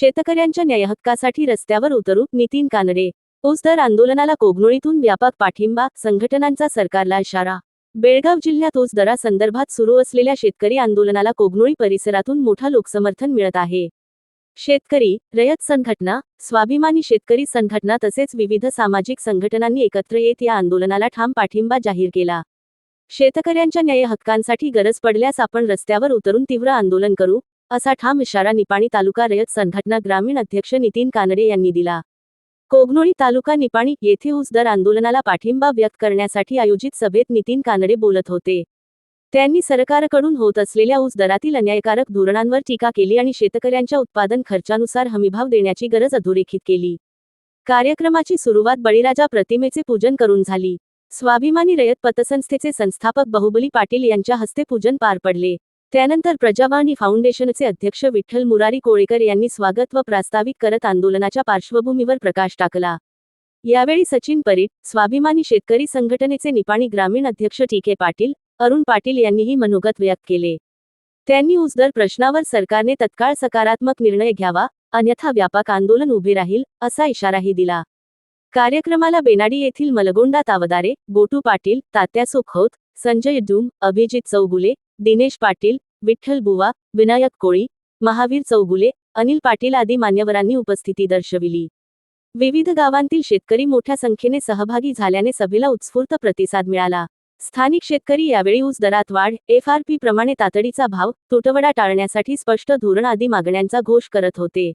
शेतकऱ्यांच्या न्यायहक्कासाठी रस्त्यावर उतरू नितीन कानडे. ऊस दर आंदोलनाला कोगनोळीतून व्यापक पाठिंबा संघटनांचा सरकारला इशारा. बेळगाव जिल्ह्यात ऊस दरासंदर्भात सुरू असलेल्या शेतकरी आंदोलनाला कोगनोळी परिसरातून मोठा लोकसमर्थन मिळत आहे. शेतकरी रयत संघटना स्वाभिमानी शेतकरी संघटना तसेच विविध सामाजिक संघटनांनी एकत्र येत या आंदोलनाला ठाम पाठिंबा जाहीर केला. शेतकऱ्यांच्या न्याय हक्कांसाठी गरज पडल्यास आपण रस्त्यावर उतरून तीव्र आंदोलन करू असा ठाम इशारा निपाणी तालुका रयत संघटना ग्रामीण अध्यक्ष नितीन कानडे यांनी दिला. कोगनोळी तालुका निपाणी येथे ऊस दर आंदोलनाला पाठिंबा व्यक्त करण्यासाठी आयोजित सभेत नितीन कानडे बोलत होते. त्यांनी सरकारकडून होत असलेल्या ऊस दरातील अन्यायकारक धोरणांवर टीका केली आणि शेतकऱ्यांच्या उत्पादन खर्चानुसार हमीभाव देण्याची गरज अधोरेखित केली. कार्यक्रमाची सुरुवात बळीराजा प्रतिमेचे पूजन करून झाली. स्वाभिमानी रयत पतसंस्थेचे संस्थापक बाहुबली पाटील यांच्या हस्ते पूजन पार पडले. त्यानंतर प्रजावाणी फाउंडेशनचे अध्यक्ष विठ्ठल मुरारी कोळेकर यांनी स्वागत व प्रास्ताविक करत आंदोलनाच्या पार्श्वभूमीवर प्रकाश टाकला. यावेळी सचिन परीट स्वाभिमानी शेतकरी संघटनेचे निपाणी ग्रामीण अध्यक्ष टी के पाटील अरुण पाटील यांनीही मनोगत व्यक्त केले. त्यांनी ऊसदर प्रश्नावर सरकारने तत्काळ सकारात्मक निर्णय घ्यावा अन्यथा व्यापक आंदोलन उभे राहील असा इशाराही दिला. कार्यक्रमाला बेनाडी येथील मलगोंडा तावदारे गोटू पाटील तात्या सुखोत संजय डूम अभिजित चौगुले दिनेश पाटील विठ्ठल बुवा विनायक कोळी महावीर चौगुले अनिल पाटील आदी मान्यवरांनी उपस्थिती दर्शविली. विविध गावांतील शेतकरी मोठ्या संख्येने सहभागी झाल्याने सभेला उत्स्फूर्त प्रतिसाद मिळाला. स्थानिक शेतकरी यावेळी ऊस दरात वाढ एफ आर पी प्रमाणे तातडीचा भाव तुटवडा टाळण्यासाठी स्पष्ट धोरण आदी मागण्यांचा घोष करत होते.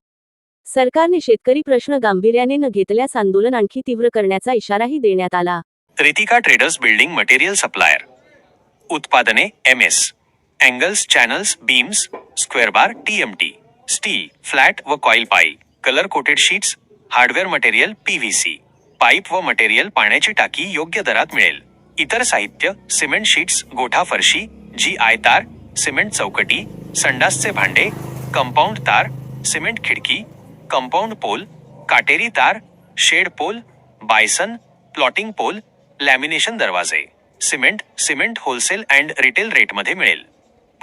सरकारने शेतकरी प्रश्न गांभीर्याने न घेतल्यास आंदोलन आणखी तीव्र करण्याचा इशाराही देण्यात आला. Ritika traders building material supplier. उत्पादने M S angles channels beams square bar T M T steel flat व coil pipe colour coated sheets hardware material P V C pipe व मटेरियल पाण्याची टाकी योग्य दरात मिळेल. इतर साहित्य सिमेंट शीट्स गोठा फरशी जी आय तार सिमेंट चौकटी संडासचे भांडे कंपाऊंड तार सिमेंट खिडकी कंपाऊंड पोल काटेरी तार shed pole bison plotting pole lamination दरवाजे. Cement cement wholesale and retail रेटमध्ये मिळेल.